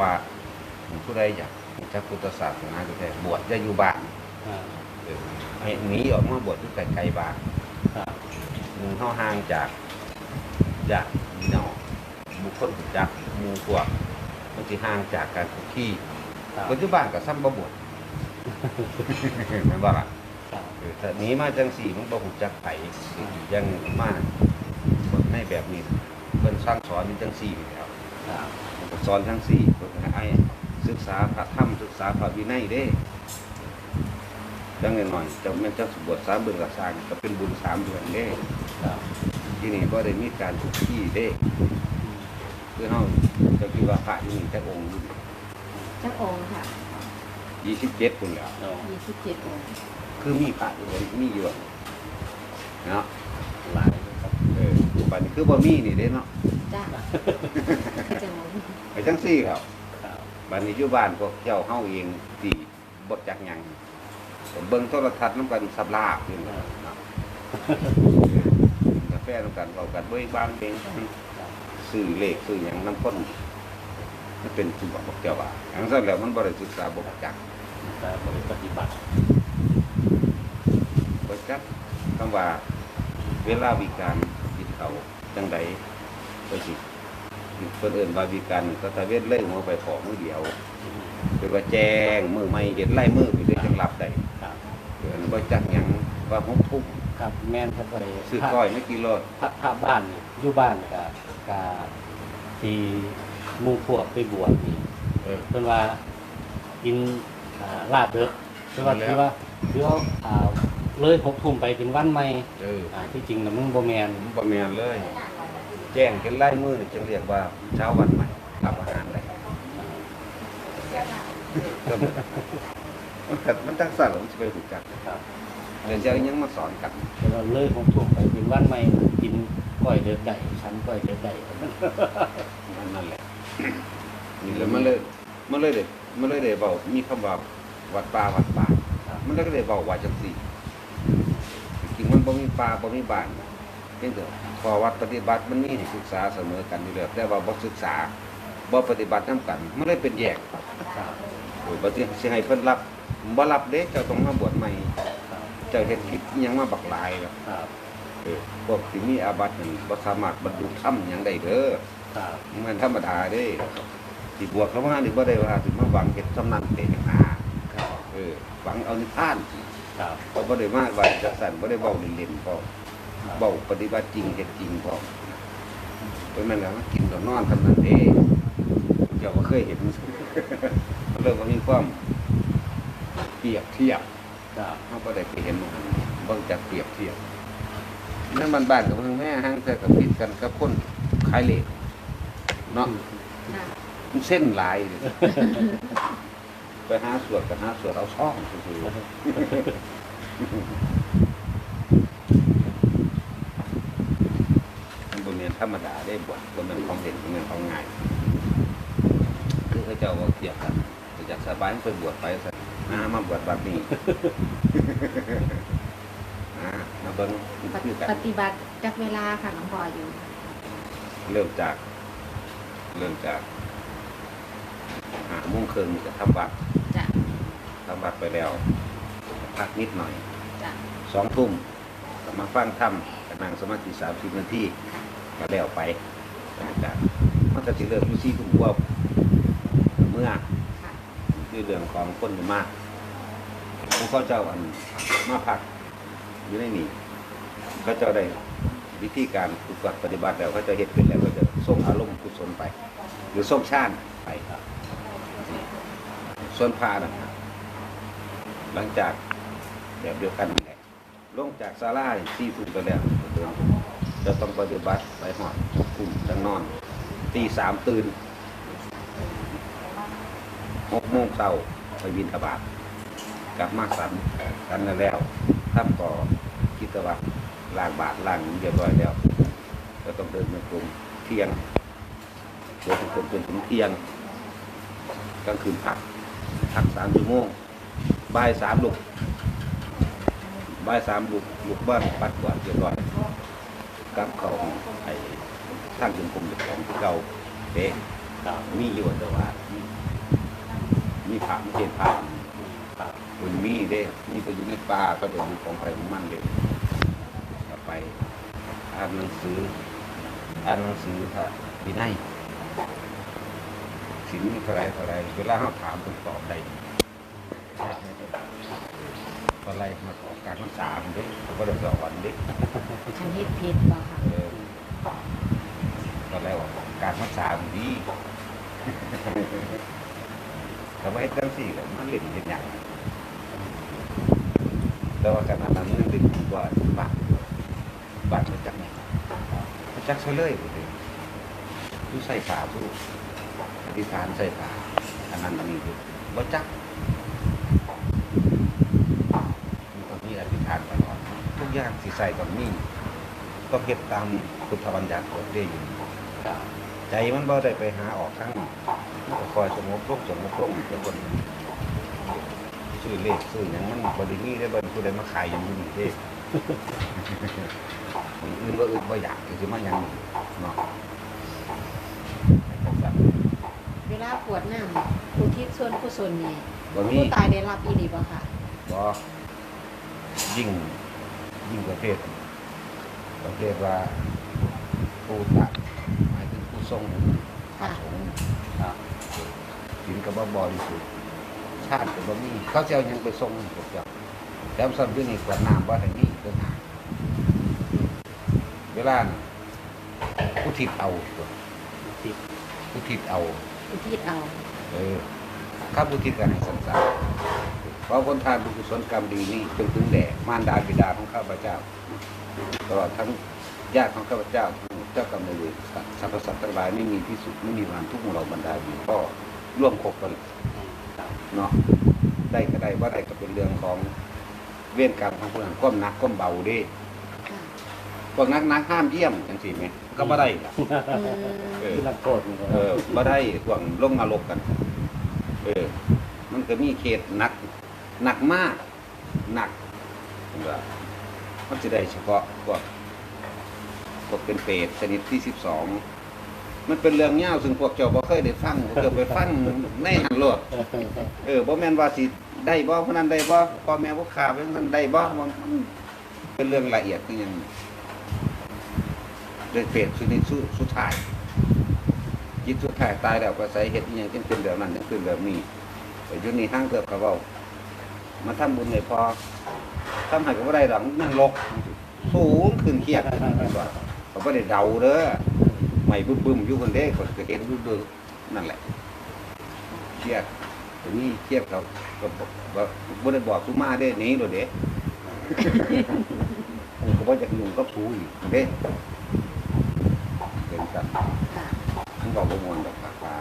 ว่าผู้ใดอยากจักพุทธศาสนาแท้ๆบวชจะอยู่บ้านอ่าเออให้หนีออกมาบวชอยู่ไกลๆบ้านครับหนึ่งเฮาห่างจากจากพี่น้องบุคคลรู้จักหมู่พวกมันสิห่างจากการคุกคีครับปัจจุบันก็ซ้ำบ่บวชแม่นบ่ล่ะครับเออถ้าหนีมาจังสี่มันบ่ฮู้จักไผยังมาคนในแบบนี้เพิ่นสร้างสอนอยู่จังสี่นี่แหล้วครับสอนทั้งสี่เพิ่น ให้ไอ้ศึกษาพระธรรมศึกษาพระวินัยเด้จังหน่อยๆจะแม่นจะบวชสามเดือนก็สร้างก็เป็นบุญสามเดือนเด้ครับที่นี่บ่ได้มีการทุกที่เด้คือเฮาจะคิดว่าพระอยู่นี่จักองค์อยู่จักองค์ค่ะ27พุ่นแหล้วเอา27องค์คือมีพระอยู่บ่มีอยู่เนาะหลายเลยครับเออบัดนี้คือบ่มีนี่เด้เนาะจ้าจังหวะไปจังซี่ครับครั บบัดนี้อยู่บ้านพวกเจ้าเฮาเองที่บ่จักหยังผมเบิ่งโทรทัศน์นำกันสับลาบอยู่เนาะกาแฟนำกันเอากันเว้ยบางเพลงครับซื้อเลขซื้อหยังนำคนมันเป็นสุบอกเจ้าว่าอันนั้นแล้วมันบ่ได้ศึกษาบ่จักแต่บริปฏิบัติบ่จักคำว่าเวลาวิการกินเขาวจังใดไปสิ เพิ่นเอิ้นว่าวิการก็ตะเวนเล่หัวไปขอมือเดียวคือว่าแจ้งมือไม่เห็นไล่มือไปเลยจังหลับได้ครับเดือนว่าจักหยังว่าหกทุ่มครับแม่นครับไปซื้อก้อยไม่กี่โลพระพระบ้านนี่อยู่บ้านก็ก็ที่หมู่พวกไปบวชนี่เออเพิ่นว่ากินอ่าลาบเด้อเพิ่นว่าแล้วถือว่าถือว่าอ่าเลยหกทุ่มไปเป็นวันใหม่เอออ่าที่จริงน่ะมึงบ่แม่นผมประเมียนเลยแจ้งเป็นไล่มือนี่จึงเรียกว่าเช้าวันใหม่รับอาหารได้ก็มันมันก็มันตั้งสั่นแล้วมันจะไปถูกจักครับเดี๋ยวจะยังมาสอนกันเพิ่นว่าเลยหกทุ่มไปเป็นวันใหม่กินก้อยเดือดได้ชั้นก้อยเดือดได้นั่นนั่นแหละนี่แหล้วมันเลยมันเลยเด็มันเลยเด็เบามีคำว่าวัดป่าวัดป่าครับมันก็เลยบอกว่าจังสี่จริงๆมันบ่มีป่าบ่มีบ้านเพียงแต่ พอวัดปฏิบัติมันมีให้ศึกษาเสมอกันอยู่แล้วแต่ว่าบ่ศึกษาบ่ปฏิบัตินํกันมันเลยเป็นแยกครับโอ้ยบ่สิสิให้เพิ่นรับบ่รับเด้เจ้าต้องมาบวชใหม่ครับเจ้าเฮ็ดผิดอิหยังมาบักหลายแล้วครับเออพวกที่มีอาบัตินั่นบ่สามารถบรรลุธรรมหยังได้เด้อครับมันธรรมดาเด้สิบวชเข้ามานี่บ่ได้ว่าสิมาหวังเฮ็ดสำนักเตะหาครับเออหวังเอานิพพานครับเขาบ่ได้มาว่าจักสั่นบ่ได้เว้าเล่นๆพอ ครับเว้าปฏิบัติจริงเฮ็ดจริงพอเพราะนั้นแล้วมันกินกับนอนทำนั้นเองเจ้าก็เคยเห็นมันเริ่มว่ามีความเปรียบเทียบครับเฮาบ่ได้ไปเห็นมันเบิ่งจากเปรียบเทียบนั่นบ้านๆกับเพิ่งแม่ห้างแต่กับผิดกันกับคนขายเหล็กเนาะค่ะมันเส้นหลายเลยไปหาสวดกับหาสวดเอาช่องซื่อๆมันบ่แม่น ธรรมดาได้บวชบ่แม่นของเด่นบ่แม่นของง่ายคือเขาเจ้าว่าเทียบกันอยากสบายมันไปบวชไปซะนะมาบวชบัดนี้อ่ามาเบิ่งปคือกันปฏิบัติจักเวลาค่ะหลวงพ่ออยู่ เริ่มจาก เริ่มจากหาโมุ่งครึ่งจะทำบัตรจ้ะทำบัตรไปแล้ว พักนิดหน่อยจ้ะสองทุ่มก็มาฟังธรรมกับนั่งสมาธิสามสิบนาที ก็แล้วไปบรรยากมันก็สิเริ่มอยู่ที่ทุกว่าเมื่อคือเรื่องของคนมากผู้เขาเจ้าอันมาพักอยู่ในนี้เขาเจ้าได้วิธีการฝึกปฏิบัติแล้วเขาจะเห็นเป็นแล้วก็จะส่งอารมณ์กุศลไป หรือส่งชาติไปครับส่วนพานะครับหลังจากแบบเดียวกันนี่แหละลงจากศาลาที่ทุ่มไปแล้ว จะต้องปฏิบัติไปหอดกลุ่มจังนอน ตีสามตื่นหกโมงเช้าไปบินทบาทกลับมาสันกันแล้วท่านก็คิดว่าล้างบาทล้างเรียบร้อยแล้วก็ต้องเดินไปกรุงเที่ยงเดินจนจนถึงเที่ยงกลางคืนพักพักสามชั่วโมงบ่ายสามลุกบ่ายสามลุกลุกบ้านปัดกวาดเรียบร้อย กลับเขาไอ้ทางจงกรมเด็กของเก่าเด็กมีอยู่แต่ว่ามีมีผักมีเศษผักอืมครับมันมีเด้มีก็อยู่ในป่าก็เป็นของใครของมันเด้ก็ไปอ่านหนังสืออ่านหนังสือค่ะวินัยสินเท่าไรเท่าไรเวลาเขาถามคนตอบได้ อะไรมาตอบการภาษาเด้เขาก็ได้สอนเด้คันเฮ็ดผิดบ่ค่ะ เออตอนแรกว่าการภาษามันดีแต่ว่าไอ้จังสี่ก็มันเล่นเป็นอย่างแต่ว่าขณะนั้นมันเป็นว่าบัตรบัตรมาจากไหนมาจากเฉลยเลยดูใส่ขาสู้อธิษฐานใส่ขาอันนั้นอันนี้คือว่าจักมันต้องมีอธิษฐานตลอดทุกอ ย่างสิใส่ต้องมีต้องเก็บตามพุทธบัญญัติกฎได้อยู่ครับใจมันบ่ได้ไปหาออกข้างนอกมันก็คอยสงบลงสงบลงแต่คนซื้อเลขซื้ออย่างมันบริมีได้บันผู้ใดมาขายอย่างนี้เด้คนอื่นว่าอื่นว่าอยากคือมาอย่างนี้เนาะให้เขาสั่งเวลาปวดน้ำอุทิศส่วนกุศลนี่บ่มีผู้ตายได้รับอีหลีบ่ค่ะบ่ยิ่ง ยิ่งประเภทประเภทว่าผู้ตัดหมายถึงผู้ทรงพระสงฆ์ครับกินกับบ่บริสุทธิ์ชาติกับบ่มีเขาจะเอาหยังไปส่งให้พวกเจ้าแล้วซ้ำที่นี่กวดน้ำว่าทางนี้ก็หาเวลาน่ะผู้ทิศเอาตัวที่ผู้ทิศเอาอุทิศเอา เออข้าผู้ทิศกันให้สันสาร เพราะคนทานบุญกุศลกรรมดีนี่จนถึงแด่มารดาบิดาของข้าพเจ้าตลอดทั้งญาติของข้าพเจ้าเจ้ากรรมนายเวรสรรพสัตว์ทั้งหลายไม่มีที่สุดไม่มีวันทุกหมู่เหล่าบรรดาบีก็ร่วมคบกันอืมครับเนาะได้ก็ได้ว่าได้ก็เป็นเรื่องของเวียนกรรมของผู้นั้นก้มหนักก้มเบาเดิค่ะพวกนักนักห้ามเยี่ยมจังสิไหมก็บ่ได้ล่ะอืมเออที่นักโทษนี่ก็เออบ่ได้พวกลงนรกกัน เออ มันก็มีเขตหนัก หนักมากหนักว่ามันจะได้เฉพาะพวกพวกเป็นเปรตชนิดที่สิบสองมันเป็นเรื่องเง่าวซึ่งพวกเจ้าบ่เคยได้ฟังพวกเจ้าไปฟังในหันโลดเออบ่แม่นว่าสิได้บ่พนั้นได้บ่พ่อแม่บ่ขาเป็นนั้นได้บ่มันเป็นเรื่องละเอียดคือหยังเรื่องเปรตสุดนี้สุสุดท้ายจิตสุดท้ายตายแล้วก็ใส่เฮ็ดอีหยังจึงเป็นแบบนั้นเป็นแบบนี้แต่อยู่นี่ทางเกือบก็เว้า มาทำบุญให้พอทำให้ก็บ่ได้ดอกมันลกสูงขึ้นเครียดเขาบ่ได้เดาเด้อไม่บึ้มๆอยู่คนเด้ก็เห็นรู้นั่นแหละเครียดทีนี้เครียดเขาก็บอกว่าบ่ได้บอกสุมาได้นี้โดดเด้ผมก็บ่อยากยุ่งกับผู้อีกเด้เป็นกันค่ะทั้งบอกบ่ม่วนดอกปากปลา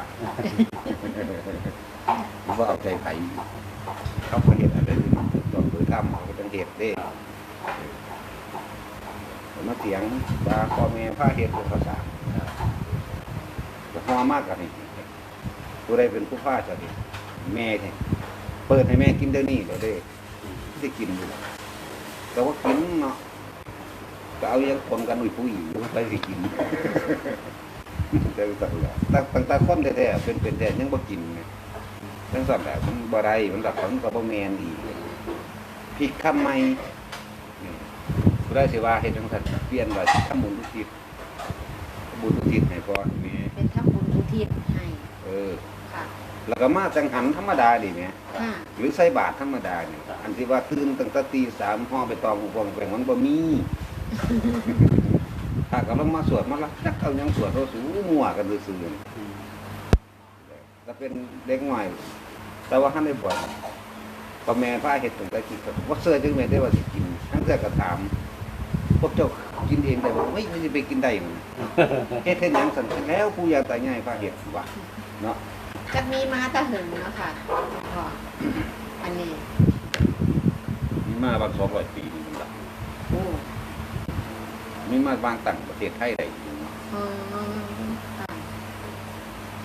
ว่าเอาใจไผ เขาก็เฮ็ดอะไรที่มันถูกต้องโดยธรรมเขาก็ต้องเฮ็ดเด้ผมาเสียงว่าพ่อแม่พาเฮ็ดเป็นภาษาก็พอมากกันนี่ผู้ใดเป็นผู้พาจะดิแม่เนี่ยเปิดให้แม่กินเดี๋ยวนี้เดี๋ยวเด้ได้กินอยู่แต่ว่ากินเนาะก็เอายังคนกันหนุ่ยผู้หญิงไปสิกินแต่ตั้งแต่ตั้งแต่คนแท้ๆเป็นเป็นแต่ยังบ่กินไง ทั้งสองแบบมันบ่ได้มันแบบมันก็บ่แม่นอีกพริกคำใหม่นี่ผู้ได้สิว่าเฮ็ดจังซั่นเปลี่ยนว่าสิทำบุญทุกทิศบุญทุกทิศให้พ่อให้แม่เป็นทำบุญอุทิศให้เออค่ะ แล้วก็มาจังหันธรรมดาดิแหมค่ะหรือใส่บาตรธรรมดาเนี่ยอันที่ว่าตื่นตั้งแต่ตีสามห่อไปตองหูฟองแปลงมันบ่มีถ้าก็ลงมาสวดมาละจักเอาหยังสวดเราสูมั่วกันซื่อๆ นี่อืมถ้าเป็นเด็กหน่อย แต่ว่าท่านได้บอกพ่อแม่พาเห็ดตั้งแต่กินว่าเสื้อจึงแม่นได้ว่าสิกินทั้งเสื้อก็ถามพวกเจ้ากินเองแต่ว่าไม่ไม่จะไปกินได้มันเฮ็ดเฮ็ดหยังสั่นแล้วผู้ยาตายง่ายพาเห็ดว่าเนาะจะมีมาแตะหึงเนาะค่ะก็อันนี้มีมาบางสองร้อยปีนี่มันละโอ้มีมาบางต่างประเทศไทยได้อยู่เนาะอ๋อค่ะ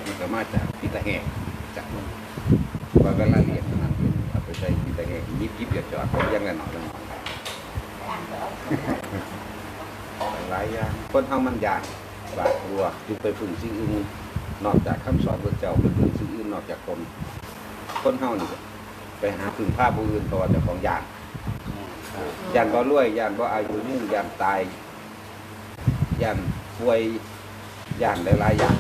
มันก็มาจากพิตาแหกจากมันว่าเวลาเรียนนั้นเรียนเอาไปใช้พิตาแหกยิบยิบหยอดจอดไปเลี้ยังละหน่อยละหน่อยหลายอย่างคนเฮามันยากบาดกลัวจึงไปฝึกสิ่งอื่นนอกจากคำสอนพระเจ้าเป็นพึ่งสิ่งอื่นนอกจากตนคนเฮานี่ไปหาพึ่งผ้าผู้อื่นตัวเจ้าของยานอืมครับยานบ่รวยยานบ่อายุยืนยานตายยานป่วยยานหลายๆอย่าง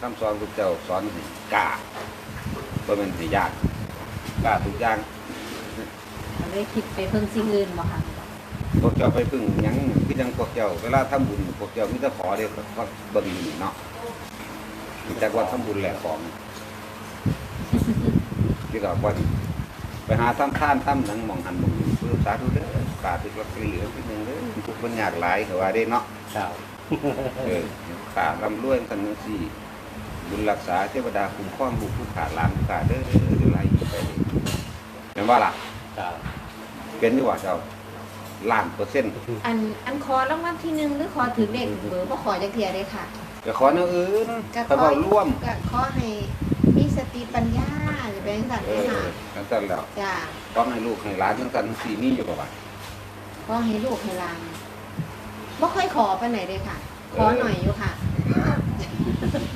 คำสอนพระเจ้าสอนให้กล้าบ่แม่นให้ยากกล้าทุกอย่างก็เลยคิดไปเพิ่งสิ่งอื่นบ่ค่ะพวกเจ้าไปพึ่งหยังคือจังพวกเจ้าเวลาทำบุญพวกเจ้ามีแต่ขอเด้ก็บ่ดีเนาะแต่ว่าทำบุญแหละของที่เราว่าไปหาทำท่านทำหนังหมองหันหมองนี้เพื่อสาธุเด้อกาติดลอตเตอรี่เอาทีหนึงเด้อทุกมันยากหลายก็ว่าได้เนาะครับเออขาลำรวยกันจังซี่ บุญรักษาเทวดาคุ้มครองบุญผู้ขาหลานผู้ขาเด้อเด้อเด้อไรไปเด้อเห็นว่าล่ะครับเป็นที่ว่าเจ้าล้านเปอร์เซ็นต์อันอันขอรางวัลที่หนึ่งหรือขอถือเลขเบอร์บ่ขอจักเทียเลยค่ะก็ขอแนวอื่นก็เขาบอกร่วมก็ขอให้มีสติปัญญาจะเป็นสัตว์เอเลยอค่ะกันสั่นแล้วจ้าต้องให้ลูกให้หลานทั้งสันสี่นี่อยู่กับว่าขอให้ลูกให้หลานบ่ค่อยขอไปไหนเลยค่ะ ขอหน่อยอยู่ค่ะ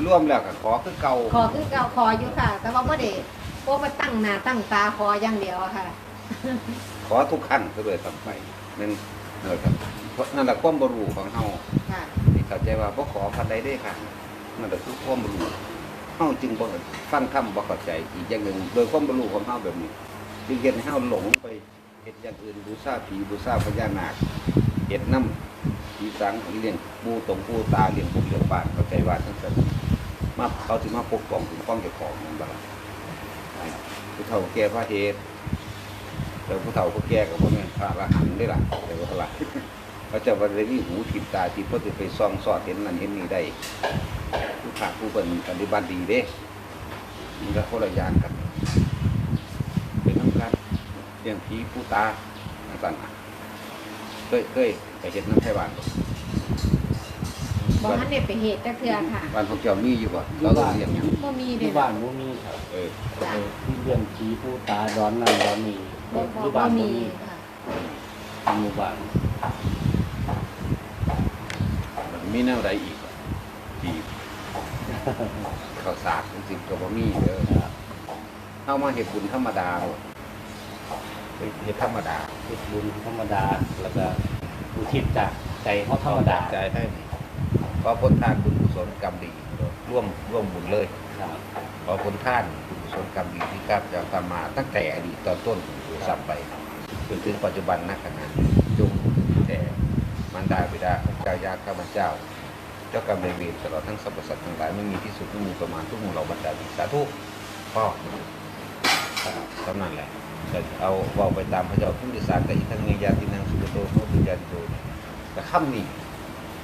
ร่วมแล้วก็ขอคือเก่าขอคือเก่าขออยู่ค่ะ แต่ว่าบ่ได้บ่มาตั้งหน้าตั้งตาขออย่างเดียวอะค่ะ ขอทุกขั้นก็เลยทำไปนั่นนั่นแหละครับเพราะนั่นแหละความบรูของเฮาค่ะ ที่เข้าใจว่าบ่ขอพันใดได้ค่ะนั่นแหละคือความบรูเฮาจึงบ่ฟังคำบ่เข้าใจอีกอย่างหนึ่งโดยความบรูของเฮาแบบนี้จึงเฮ็ดให้เฮาหลงไปเฮ็ดอย่างอื่นบูชาผีบูชาพญานาคเฮ็ดน้ำ ผีสังเลี้ยงปูตรงปูตาเลี้ยงบุกเลี้ยงบ้านเข้าใจว่าทั้งนั้นมาเขาสิมาปกป้องคุ้มครองเจ้าของนั่นบ่ล่ะผู้เฒ่าแก่พระเหตุแต่ผู้เฒ่าผู้แก่กับพ่อแม่นพระอรหันได้ละแต่ว่าเท่าไหร่เขาจะวันนี้หูทิพตาที่เพื่อจะไปส่องสอดเห็นนั่นเห็นนี่ได้ผู้ขาผู้เป็นปฏิบัติดีเด้มันก็คนละอย่างกันเป็นน้ำกันเรื่องผีผู้ตาต่างๆ ยเคยไปเห็นน้ำไทยบ้านบ่บ่ทันได้ไปเหตุจักเทื่อค่ะบ้านของเจ้ามีอยู่บ่เราต้องเรียนหยังบ่มีเลที่ยบ้านบ่มีครับเออจ้ะเออที่เรื่องผีผู้ตาร้อนนั่นร้อนนี่บ่บ่ที่บ่บ้านบ่มีมีค่ะหมู่บ้านมันมีแนวใดอีกบ่ที่ข้าวสารจริงๆก็บ่มีเด้อครับเข้ามาเห็ดบุญธรรมดา โลดเห็ดธรรมดาเฮ็ดบุญธรรมดา แล้วก็อุทิศจากใจเฮาธรรมดาใจให้ขอพ้นทานบุญกุศลกรรมดีร่วมร่วมบุญเลยครับขอพ้นทานบุญกุศลกรรมดีที่ข้าพเจ้าทำมาตั้งแต่อดีตตอนต้นสับไปจนถึงปัจจุบันนักขณะจงแต่มันดาบิดาเจ้ายาข้าพเจ้า เจ้ากรรมนายเวรตลอดทั้งสรรพสัตว์ทั้งหลายไม่มีที่สุดไม่มีประมาณทุกหมู่เหล่าบรรดาบิสาธุพ่อ ครับเท่านั้นแหละแต่เอาเว่าไปตามพระเจ้าพุ่งดิสารแต่อีกทั้งเมียาตินังสุกโตโมตุยาติโตแต่คำนี้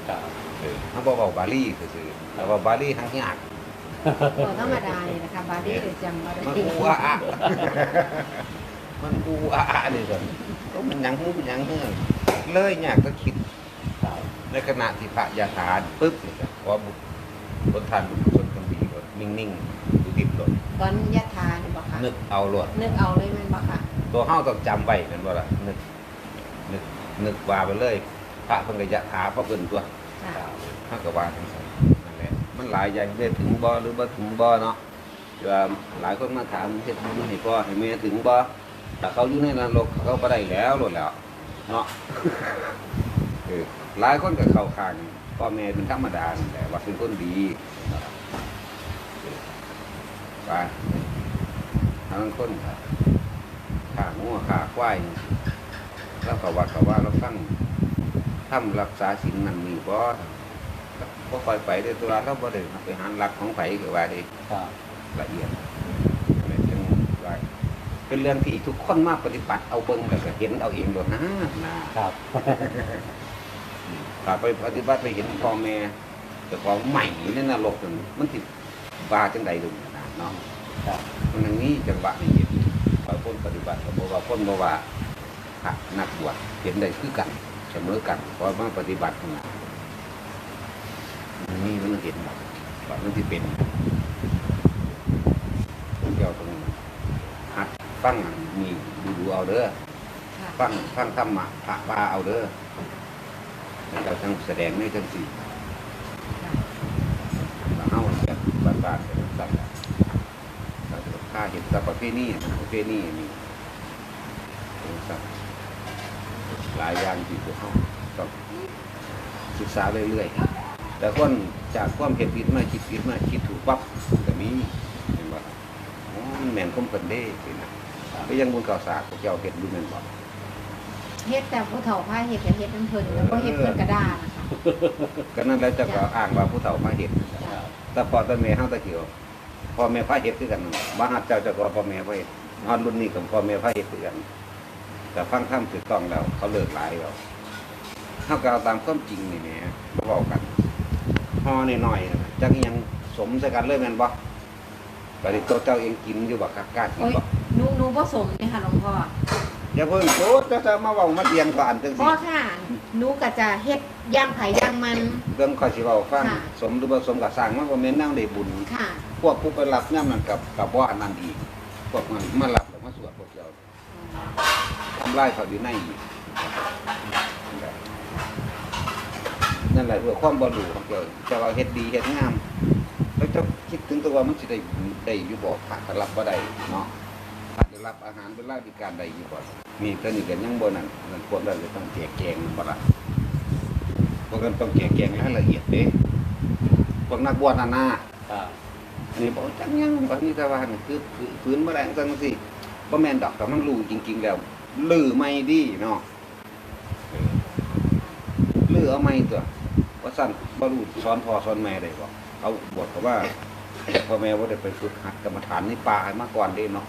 ครับเออเขาบอกว่าบาลีคือๆแต่ว่าบาลีทั้งยากบ่ธรรมดานี่นะคะบาดนี้จำบ่ได้มันอูอะอะมันอูอะอะเลยก่อนก็มันหยังหูหยังเฮือเลยยากก็คิดครับในขณะที่พระยาทานปุ๊บนี่ก็ขอบุญบนทานบุญกุศลคนดีก็นิ่งๆ ดูดิบลงตอนยะทานี่บ่ค่ะ นึกเอาโลดนึกเอาเลยแม่นบ่ค่ะ ตัวเฮาต้องจำไว้กันว่าล่ะนึกนึกนึกว่าไปเลย พระเพิ่นก็ยะถาพระเพิ่นตัวค่ะครับเฮาก็ว่าจังซั่นนั่นแหละมันหลายอย่างได้ถึงบ่หรือบ่ถึงบ่เนาะว่าหลายคนมาถามเฮ็ดบุญให้พ่อให้แม่ถึงบ่ถ้าเขาอยู่ในนรกเขาบ่ได้แล้วโลดแล้วเนาะเออหลายคนก็เข้าข้างพ่อแม่เป็นธรรมดานั่นแหละว่าเป็นคนดี ไปทางคนก็ข้างัวข้าควายแล้วก็ว่าก็ว่าเราฟังทำรักษาสิ่งนั้นมีบ่ก็ค่อยไปได้อตัวเราบ่ได้ไปหาหลักของไผก็ว่าได้ครับละเอียดอะไรจังว่าเป็นเรื่องที่ทุกคนมาปฏิบัติเอาเบิ่งแล้วก็เห็นเอาเองโดดนะนะครับถ้าไปปฏิบัติไปเห็นพ่อแม่แต่ของใหม่ในนรกนั่นมันสิว่าจังใดดูนะ เนาะครับมันอย่างนี้จังหวะนี้เห็นพอคนปฏิบัติก็บอกว่าคนบอกว่าพระนักบวชเห็นได้คือกันเสมอกันเพราะมาปฏิบัติขนาดนี่มันเห็นว่ามันที่เป็นเจ้าตรงหัดฟังมีดูดูเอาเด้อค่ะฟังฟังธรรมะพระบาเอาเด้อแล้วเราทั้งแสดงในทั้งสี่ ค่ะ แล้วเฮาาเห็นแต่ประเภทนี้ประเภทนี้นี่ครับหลายอย่างที่พวกเขาต้องศึกษาเรื่อยๆแต่คนจากความเห็นผิดมาคิดผิดมาคิดถูกปั๊บก็มีเห็นว่าอ๋อมันแม่นคมเพิ่นเด้สินะก็ยังบนเก่าสากพวกเจ้าเห็ดดูแม่นบ่เฮ็ดแต่ผู้เฒ่าพาเฮ็ดก็เฮ็ดน้ำเพิ่นแล้วก็เฮ็ดเพิ่นกระด้านะคะก็นั่นแล้วเจะก็อ้างว่าผู้เฒ่ามาเห็ดจ้ะแต่พอตอนแม่เฮาตะเกียว พ่อแม่พาเฮ็ดคือกันบ้านหัดเจ้าเจะก็พ่อแม่พาเฮ็ดนอนรุ่นนี้กับพ่อแม่พาเฮ็ดคือกัน แต่ฟังธรรมถูกต้องแล้ว เขาเลิกหลายแล้วเฮาก็เอาตามความจริงนี่แหมบ่เว้ากันฮอนี่น้อยๆนะจักอิหยังสมใส่กันเลยแม่นบ่บัดนี้ตัวเจ้าเองกินอยู่บ่กล้ากินโอ้ยบ่หนูหนูบ่สมเลยค่ะหลวงพ่ออย่าเพิ่งโตจะจะมาเว้ามาเรียนก่อนจังพ่ซี่อค่ะหนูก็จะเฮ็ดย่างไผย่างมันเรื่องข้อยสิเว้าฟังค่ะสมหรือบ่สมก็สร้างมันบ่แม่นแนวได้บุญค่ะ พวกผู้ไปรับย่ำนั่นกับกับว่าอันนั้นอีกพวกมันมารับแล้วมาสวดพวกเราทำลายเขาอยู่ในอีกนั่นแหละเพื่อความบริสุทธิ์ของเจ้าจะว่าเฮ็ดดีเฮ็ดงาม แล้วเจะคิดถึงตัวว่ามันสิได้ได้อยู่บ่ขาดรับบ่ได้เนาะขาดรับอาหารเป็นรายวิการใดอยู่บ่มีแต่นี่ก็ยังบ่นั่นนั่นพวกนั้นเลยต้องแจกแจงบ่ล่ะพวกนั้นต้องแจกแจงให้ละเอียดเด้พวกนักบวชน่ะนะครับอั นนี้บอกจังยังบอกนี่แต่ว่านคือคือฝืนมาแรงจังสิบ่แม่นดอกแต่มันรู้จริง ๆ แล้วลือไม่ดีเนาะเลือเอาไม่ตัวว่าสั่นบ่รู้สอนพ่อสอนแม่ได้บ่เอาบทเขาว่าพ่อแม่ว่าได้ไปฝึกหัดกรรมฐานในป่าให้มาก่อนเด้เนาะ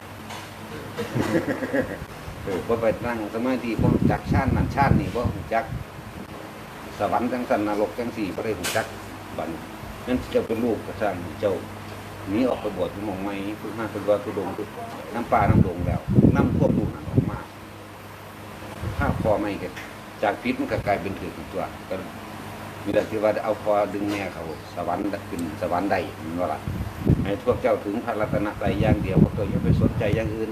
เออบ่ไปนั่งสมาธิบ่รู้จักชาตินั่นชาตินี่บ่อจักสวรรค์จังสันนรกจังสี่บ่ได้รู้จักบันนั่นเจ้าเป็นลูกกระสังเจ้า หนีออกไปบวชที่มองไม่พึ่งห้าเป็นว่าทุดงคือน้ำปลาน้ำดงแล้วน้ำควบลูกนั้นออกมาถ้าพอไม่เก็บจากพิษมันก็กลายเป็นถือตัวก็มีแต่ที่ว่าเอาพอดึงแม่เขา สวรรค์ขึ้นสวรรค์ใดมันว่าละให้พวกเจ้าถึงพระรัตนตรัยอย่างเดียวพวกตัวอย่าไปสนใจอย่างอื่น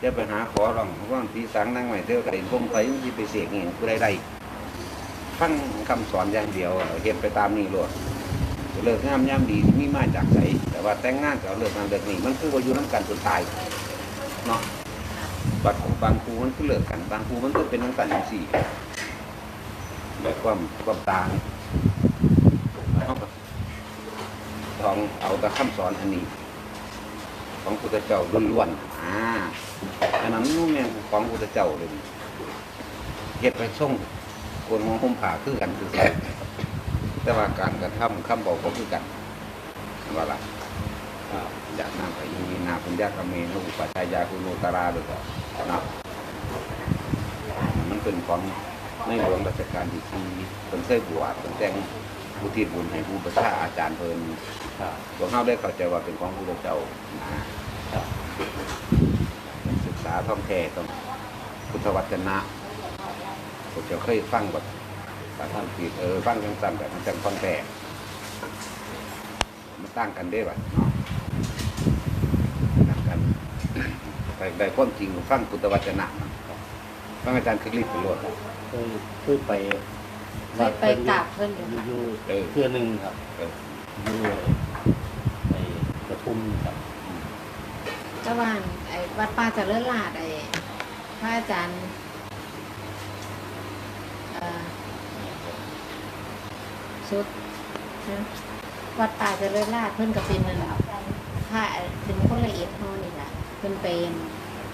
อย่าไปหาขอร้องว่าทีสังนั่งใหม่เท่าไหร่พงไฟมันสิไปเสกเองผู้ใดใดฟังคำสอนอย่างเดียวเฮ็ดไปตามนี้โลด เลิกงามยามดีมีมาจากไสแต่ว่าแต่งงานกับเลิกงานเลิกนี่มันคือว่าอยู่น้ำกันจนตายเนาะบัดของบางครูมันคือเลิกกันบางครูมันก็เป็นน้ำกันอย่สี่แบบความความตางต้องเอาแต่คำสอนอันนี้ ของพุทธเจ้าล้วนๆอ่าอันนั้นนู่นเนี่ยของพุทธเจ้าเลยเฮ็ดไปส่งคนมองห่มผ่าคือกันคือกัน แต่ว่าการกระทำคำบอกก็คือกันว่าละครับอยากนาไปยินีนาปุญญากรรมเมนุปัจจายาคุณโนตราเลยก็นะมันเป็นของในหลวงรัชกาลที่สี่เป็นเคยบวชเป็นแต่งบุทิศบุญให้ผู้ประชาอาจารย์เพิ่นครับพวกเขาได้เข้าใจว่าเป็นของพระเจ้านะครับศึกษาท่องแท้ต้องพุทธวจนะผมจะเคยฟังแบบ การทำผิดเออฟังจังสันแบบมันจังท่องแท้มันตั้งกันได้ป่ะเนาะตั้งกันไปได้ความจริงฟังพุทธวจนะฟังอาจารย์คลิปไปรวดเคยเคยไปเคยไปกราบเพิ่นอยู่ค่ะอยู่เออ เพื่อหนึ่งครับเออ อยู่ในกระทุ่มครับ เจ้าว่านไอ้วัดป่าเจริญราษฎร์ไอ้พระอาจารย์เอ่อ ชุดนะวัดป่าเจริญราษฎร์เพิ่นก็เป็นนั่นแหละพระเป็นคนละเอียดเฮานี่แหละเพิ่นเป็น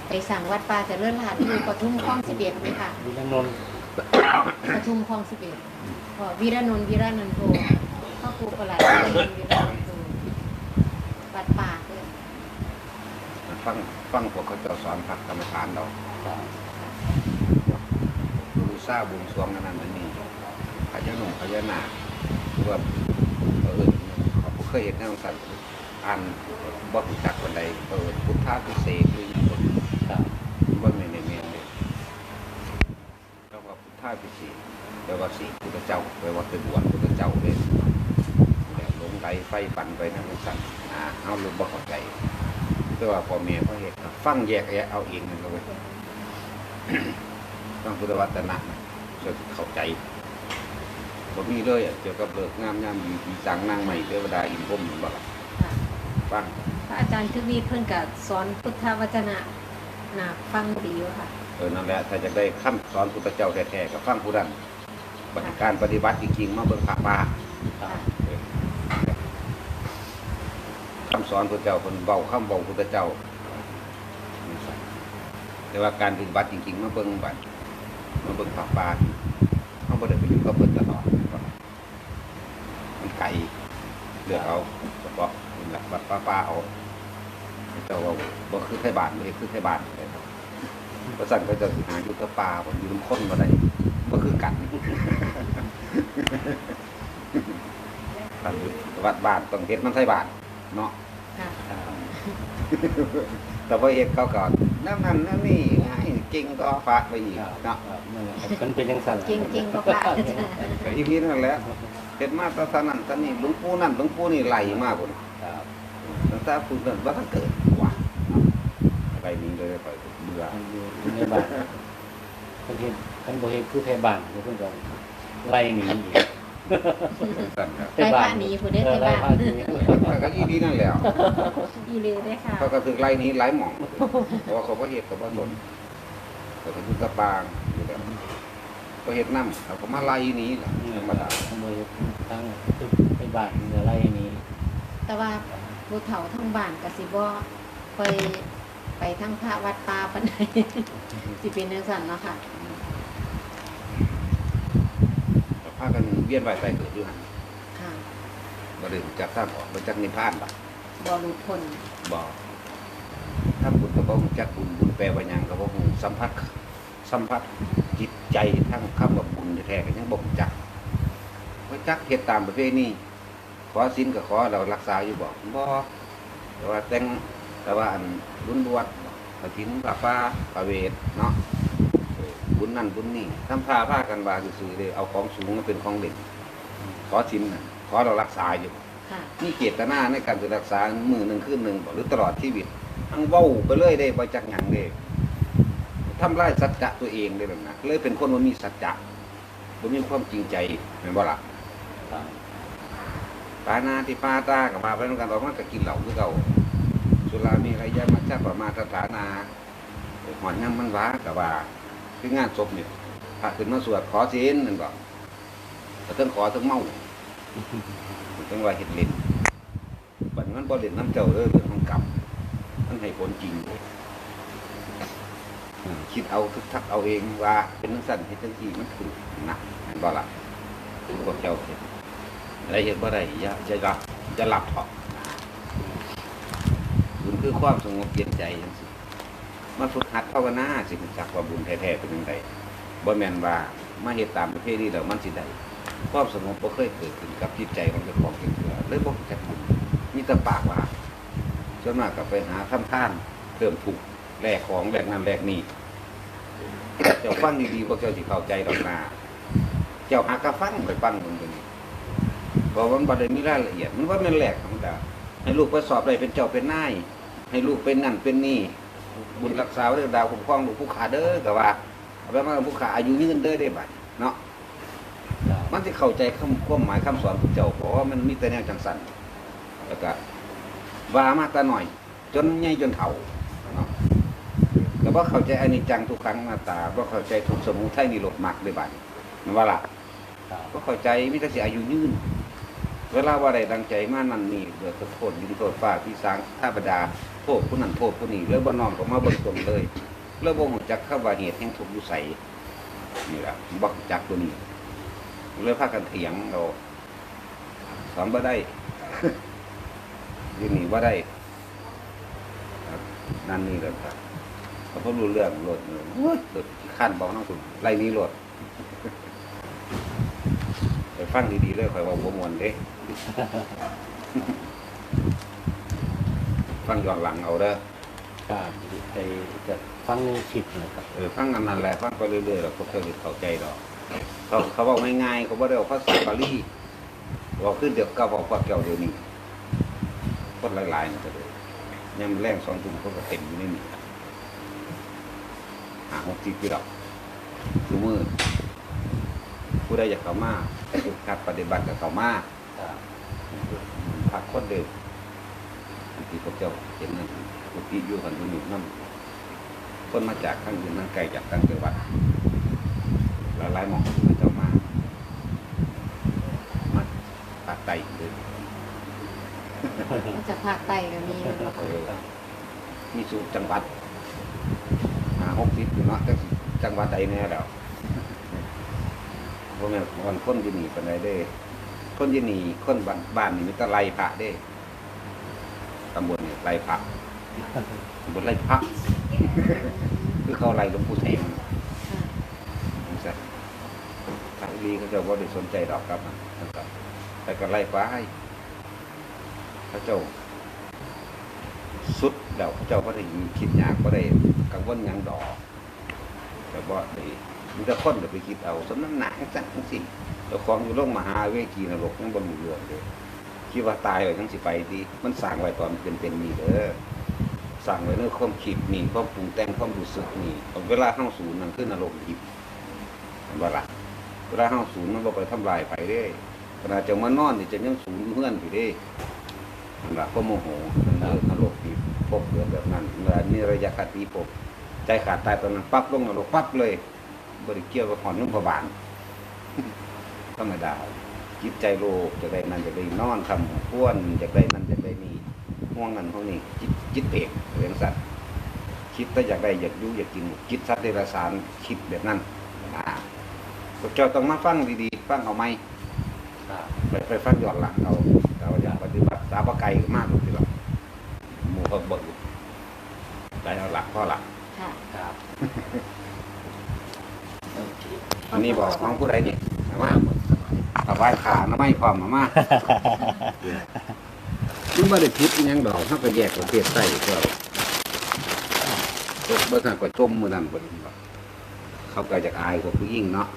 ไปสั่งวัดป่าเจริญราษฎร์อยู่ปทุมคลองสิบเอ็ดไหมค่ะวิรนนท์ปทุมคลองสิบเอ็ดพอวีระนนท์วีระนันโทพ่อครูประหลัดวีระนนท์วีระนันโทวัดป่าเพิ่นฟังฟังพวกเขาเจ้าสอนพระกรรมฐานเราครับบูซาบุญสรวงอันนั้นอันนี้พญานุพญานาค หรือว่าเออเขาบ่เคยเห็นแนวสั่นอ่านบ่รู้จักวันใดเออพุทธาพิเศษหรืออย่างนี้ครับบ่แม่ในเมียนเลยแล้วว่าพุทธาพิเศษแปลว่าสีพุทธเจ้าแปลว่าเป็นบวชพุทธเจ้าเลยแต่หลงไหลไฟฝันไปนั่นสั่นอ่าเฮารู้บ่เข้าใจแต่ว่าพ่อแม่เขาเฮ็ดฟังแยกแยะเอาเองนั่นเลยฟังพุทธวจนะจะเข้าใจ ผมมีเลยอะเกี่ยวกับเลิกงามยามดีผีสังนางใหม่เทวดาอินพรหมบ่ล่ะค่ะฟังพระอาจารย์ทวีเพิ่นก็สอนพุทธวจนะน่าฟังดีอยู่ค่ะ เออนั่นแหละถ้าจะได้คำสอนพุทธเจ้าแท้ๆกับฟังผู้นั้นปฏิการปฏิบัติจริงๆมาเบิ่งพระป่าครับคำสอนพุทธเจ้าคนเบาคำเบาพุทธเจ้า แต่ว่าการปฏิบัติจริงๆมาเบิ่งบัดมาเบิ่งพระป่า เขาบ่ได้ไปอยู่กับเพิ่นตลอดมันไกลเลือเอาเฉพาะนี่ละวัดป่าป่าเอาเจ้าว่าบ่คือไทยบ้านบ่ได้คือไทยบ้านเลยครับเพราะสั่นก็จะหาอยู่กับป่าบ่อยู่นำคนบ่ได้บ่คือกันวัดบ้านต้องเฮ็ดมันไทยบ้านเนาะแต่ว่าเอกเขาก่อนนั่นนั่นนั่นนี่ จริงก็ฝากไปอีกครับเนาะครับนั่นแหละครับมันเป็นยังสั่นล่ะจริงๆก็พระอาจารย์แต่อีกทีนั่นแหละเฮ็ดมาแตอนนั้นตอนนี้หลวงปู่นั่นหลวงปู่นี่ไหลมากกว่าครับตั้งแต่พูดนั่นว่าถ้าเกิดว่ะไปนี้เลยไปเบื่อมันอยู่ในบ้านคนเห็นคนบ่เห็นคือไทยบ้านเดี๋ยวเพิ่นก็ไล่หนีอีกกันครับไปบ้านนี้ผู้ใดเอไปอไล่บ้านบ้านหนีแต่ก็อีดีนั่นแหละอีเลยได้อค่ะเขาก็ถึงไล่นี้หลายหม่องเพราะว่าเขาบ่เฮ็ดเขาบ่สน เขาก็อยู่กับปางอยู่แล้วก็เฮ็ดน้ำเขาก็มาไล่หนี้แหละธรรมดาขโมยทั้งคือไทยบ้านเนื้อไล่หนีแต่ว่าผู้เฒ่าทั้งบ้านก็สิบ่ไปไปทั้งพระวัดป่าปานใดสิเป็นจังซั่นเนาะค่ะก็พากันเวียนไปไปเกิดอยู่หั่นค่ะบ่ได้รู้จักทางออกบ่จักนิพพานบ่บ่รู้พ้นบ อกถ้าบุญก็บอกจักบุญบุญแปลว่าหยังก็บอกสัมผัสสัมผัสจิตใจทั้งคำว่าบุญแท้ๆก็ยังบอกจักว่าจักเฮ็ดตามประเพณีขอศีลก็ขอเรารักษาอยู่บอกบ่แต่ว่าแต่งแต่ว่าอันบุญบวชกฐินป่าป้าประเวทเนาะเออบุญนั่นบุญนี่ทำพาพากันว่าซื่อๆเลยเอาของสูงมาเป็นของเด่นขอศีลน่ะขอเรารักษาอยู่ค่ะนี่เจตนาในการจะรักษามือหนึ่งขึ้นหนึ่งบ่หรือตลอดชีวิต ทั้งเว้าไปเลยได้บ่จักหยังเลยทำลายสัจจะตัวเองได้แบบนั้นเลยเป็นคนบ่มีสัจจะบ่มีความจริงใจแม่นบ่ล่ะปานาติปาตากับมาไปนำกันออกมาก็กินเหล้าคือเก่าสุรามีระยะมัชฌะประมาทฐานาหอนยังมันว้ากับว่าคืองานศพนี่ยพระขึ้นมาสวดขอศีลนั่นบ่ก็ต้องขอต้องเมาจังว่าเห็ดเล่นบัดมันบ่เล่นน้ำเจ้าเด้อเรื่องของกรรม ให้ผลจริงคิดเอาทึกทักเอาเองว่า เป็นนังสั่นเฮ็ดจังซี่มันถูกนะเห็นบ่ล่ะพวกเจ้าเฮ็ดอะไรเฮ็ดบ่ได้อย่าอย่ารับอย่าหลับเถาะบุญคือความสงบเย็นใจจังซี่มาฝึกหัดภาวนาสิจักว่าบุญแท้ๆเป็นจังไดบ่แมนว่ามาเฮ็ดตามประเพณีแล้วมันสิได้ความสงบบ่เคยเกิดขึ้นกับจิตใจของเจ้าของเถื่อเลยบ่จักบุญมีแต่ปากว่า ส่วนมากก็ไปหาทำท่านเพิ่มถูกแลกของแลกนั่นแลกนี่เจ้าฟังดีๆพวกเจ้าสิเข้าใจดอกนาเจ้าหากะฟังไปฟังมันเป็นเพราะมันบ่ได้มีรายละเอียด มันว่ามันแหลกธรรมดาให้ลูกไปสอบได้เป็นเจ้าเป็นนายให้ลูกเป็นนั่นเป็นนี่บุญรักษาไว้เด้อดาวคุ้มครองลูกผู้ขาเด้อก็ว่าเอาไปมาผู้ขาอายุยืนเด้อได้บัดเนาะมันจะเข้าใจคำความหมายคำสอนของเจ้าเพราะว่ามันมีแต่แนวจังสันแล้วก็ ว่ามาแตาหน่อย จนใหญ่จนเฒ่าเนาะก็บ่เข้าใจอนิจจังทุกครั้งหน้าตาบ่เข้าใจทุกสมุทัยนิโรธมรรคด้วยบัดนี้มันว่าล่ะครับบ่เข้าใจมีแต่สิอายุยืนเวลาว่าได้ดังใจมานั่นนี่เดือดโทษดินโทษฟ้าที่สร้างท่าบดาโทษผู้นั้นโทษผู้นี้แล้วบ่น้อมก็มาเบิ่งตรงเลย แล้วบ่รู้จักคำว่าเหตุแห่งทุกข์อยู่ไสนี่ล่ะบ่รู้จักตัวนี้เลยพากันเถียงเราสอนบ่ได้ ยืนหนีบ่ได้ครับนั่นนี่แหละครับเขาก็รู้เรื่องรถเลยโอ้ยรถขั้านบอกน้องคุณไล่หนี้รถไปฟังดีๆเลยคอยเว่าบ่มวนเด้ ฟังย้อนหลังเอาเด้อครับไปจะฟังในคลิปนะครับเออฟังอันนั้นแหละฟังไปเรื่อยๆแล้วพวกเธอจะเข้าใจดอกเขาเขาบอกง่ายๆเขาบอกได้เอาภาษาบาลีบอกขึ้นเดี๋ยวก็บอกว่าเกี่ยวเดี๋ยวนี้ คนหลายๆนี่ก็เลยยังแรงสองทุ่มเขาก็เต็มอยู่ในนี่หาหกสิบปีดอกคือมือผู้ใดอยากเข้ามาฝึกหัดปฏิบัติกับเข้ามาพักคนเดิมที่พวกเจ้าเห็นนั่นปกติอยู่กันตรงนี้นั่นคนมาจากทางอื่นทางไกลจากต่างจังหวัดหลายๆหมองมันเจ้ามามาปากไตเลย มาจากภาคใต้ก็มีแล้วเออมีสูตรจังหวัดหาหกสิบอยู่เนาะจังสิจังหวัดใดแน่แล้วพวกนี้คนคนยี่นี่เป็นได้ คนยี่นี่คนบ้านบ้านนี่มีตะไลพระเด้ตำบลนี่ไลพระตำบลไลพระคือเขาไล่หลวงปู่แทงนี่ซะทางดีเขาจะว่าได้สนใจดอกครับนะครับแต่ก็ไล่ฟ้าให้ พระเจ้า สุดเดี๋ยวเจ้าก็ได้คิดยากก็ได้กังวลยังดอกแต่ว่าได้มีแต่คนเดี๋ยวไปคิดเอาสมน้ำหนักจังสิเจ้าของอยู่โรงมหาเวทีนรกยังบนเรื่องเลยคิดว่าตายไปทั้งสิไปดีมันสั่งไว้ตอนเป็นเป็นนี่เด้อสั่งไว้เรื่องความคิดนี่ความปรุงแต่งความรู้สึกนี่เวลาเข้าศูนย์นั่นคือนรกทิพย์เห็นว่าละเวลาเข้าศูนย์มันบ่ไปทำลายไปเด้ขณะจะมานอนนี่จะยังศูนย์เพื่อนอยู่ด้ นั่นแหละก็โมโหนั่นเลิกนรกที่พบเกิดแบบนั้นเวลามีระยะคติพบใจขาดตายตอนนั้นปั๊บลงนรกปั๊บเลย บริเกี่ยวกับหอนนุ่งพบาลธรรมดาจิตใจโลกจะได้นั่นจะได้นอนคำพ้วนจะได้นั่นจะได้นี่ห่วงนั่นห่วงนี่จิตจิตเอกเรื่องสัตว์คิดแต่อยากได้อยากอยู่อยากกินจิตสัตว์เดรัจฉานคิดแบบนั้นอ่าพวกเจ้าต้องมาฟังดีๆ ฟังเอาไหมครับไปไปฟังย้อนหลังเอาเราอยากป ฏิบัติตามประไกลมากเลยทีเราหมู่เขาบดใจเอาหลักพ่อหลักค่ะครับโอเคอันนี้บอกของผู้ใดนี่เอามาถวายขาน้ำไม่พร้อมมามามันไม่ได้พิษอิหยังดอกถ้าก็แยกประเภทใต้ก็ตกเบิกหันก็จมมือนั่นคนเขาก็จะอายกว่าผู้ยิ่งเนาะ